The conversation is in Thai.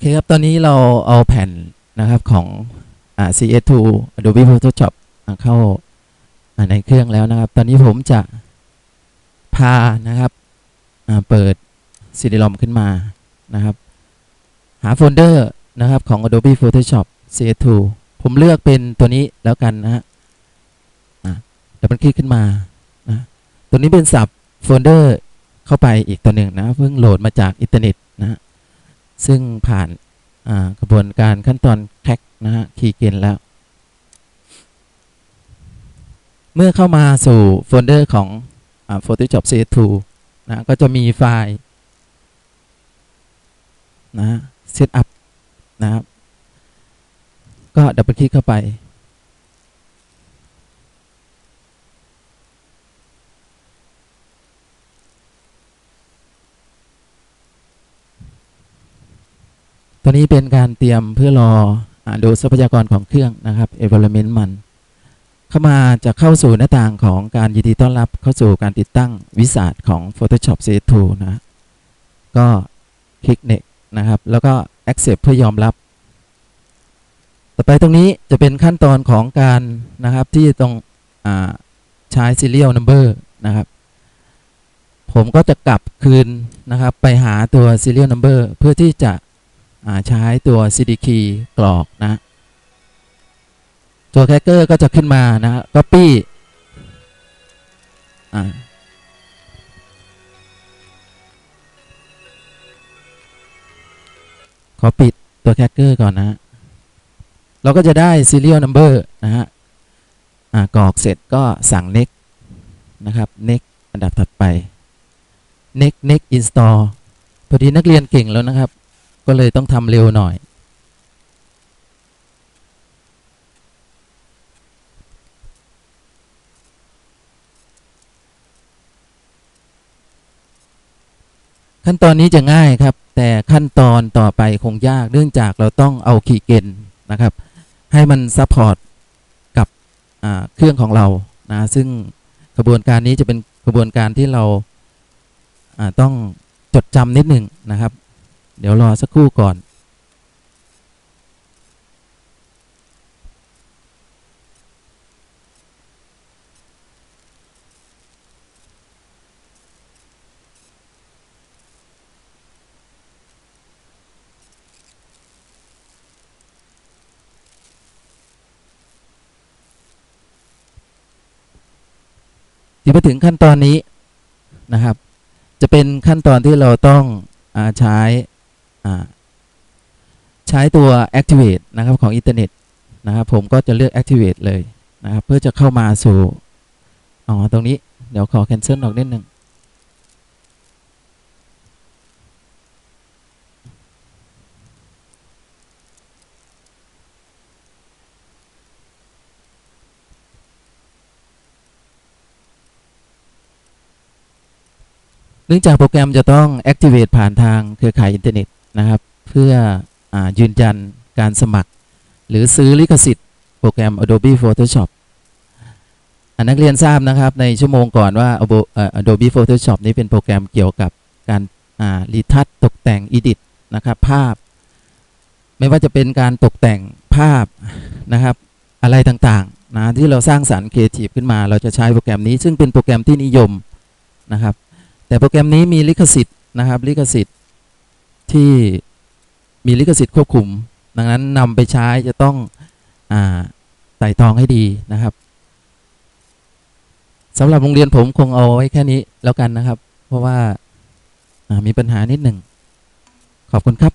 เคครับ ตอนนี้เราเอาแผ่นนะครับของอ่า CS2 Adobe Photoshop เข้าในเครื่องแล้วนะครับ ตอนนี้ผมจะพานะครับเปิด CD-ROM ขึ้นมานะครับ หาโฟลเดอร์นะครับของ Adobe Photoshop CS2 ผมเลือกเป็นตัวนี้แล้วกันนะฮะอะดับเบิลคลิกขึ้นมานะตัวนี้เป็นสับโฟลเดอร์เข้าไปอีกตัวหนึ่งนะ เพิ่งโหลดมาจากอินเทอร์เน็ตนะฮะ ซึ่งผ่านกระบวนการขั้นตอนแคกนะฮะคีย์เกนแล้ว เมื่อเข้ามาสู่โฟลเดอร์ของ Photoshop CS2 นะก็จะมีไฟล์นะฮะ Set up นะครับ ก็ดับเบิลคลิกเข้าไป ตัวนี้เป็นการเตรียมเพื่อรออดูทรัพยากรของเครื่องนะครับ environment มัน เข้ามาจะเข้าสู่หน้าต่างของการยินดีต้อนรับเข้าสู่การติดตั้งวิสัทของ Photoshop CS2 นะก็คลิก next นะครับ แล้วก็ accept เพื่อยอมรับ ต่อไปตรงนี้จะเป็นขั้นตอนของการนะครับที่ต้องอใช้ serial number นะครับ ผมก็จะกลับคืนนะครับไปหาตัว serial number เพื่อที่จะ ใช้ตัว CD key กรอกนะตัวแคคเกอร์ก็จะขึ้นมานะฮะ copy อ่าขอปิดตัวแคคเกอร์ก่อนนะ เราก็จะได้ serial number นะฮะอ่ากรอกเสร็จก็สั่ง next นะครับ next อันดับถัดไป next next install พอดีนักเรียนเก่งแล้วนะครับ ก็เลยต้องทำเร็วหน่อย ขั้นตอนนี้จะง่ายครับ แต่ขั้นตอนต่อไปคงยากเนื่องจากเราต้องเอาคีเกณฑ์นะครับ ให้มันซัพพอร์ตกับเครื่องของเรานะซึ่งกระบวนการนี้จะเป็นกระบวนการที่เราต้องจดจำนิดหนึ่งนะครับ เดี๋ยวรอสักครู่ก่อน ที่มาถึงขั้นตอนนี้นะครับ จะเป็นขั้นตอนที่เราต้องอาใช้ ใช้ตัว activate นะครับของอินเทอร์เน็ตนะครับผมก็จะเลือก activate เลยนะครับเพื่อจะเข้ามาสู่อ๋อตรงนี้เดี๋ยวขอ cancel ออกนิดนึงเนื่องจากโปรแกรมจะต้อง activate ผ่านทางเครือข่ายอินเทอร์เน็ต นะครับ เพื่ออยืนยันการสมัคร หรือซื้อลิขสิทธิ์โปรแกรม Adobe Photoshop อ่านักเรียนทราบนะครับในชั่วโมงก่อนว่า Adobe Photoshop นี้เป็นโปรแกรมเกี่ยวกับการรีทัชตกแต่ง edit นะครับภาพ ไม่ว่าจะเป็นการตกแต่งภาพนะครับอะไรต่างๆนะที่เราสร้างสารรค์ครีเอทีฟขึ้นมาเราจะใช้โปรแกรมนี้ ซึ่งเป็นโปรแกรมที่นิยมนะครับแต่โปรแกรมนี้มีลิขสิทธิ์นะครับลิขสิทธิ์ ที่มีลิขสิทธิ์ควบคุม ดังนั้นนำไปใช้จะต้องอไต่ตรองให้ดีนะครับสำหรับโรงเรียนผมคงเอาไว้แค่นี้แล้วกันนะครับ เพราะว่ามีปัญหานิดหนึ่งขอบคุณครับ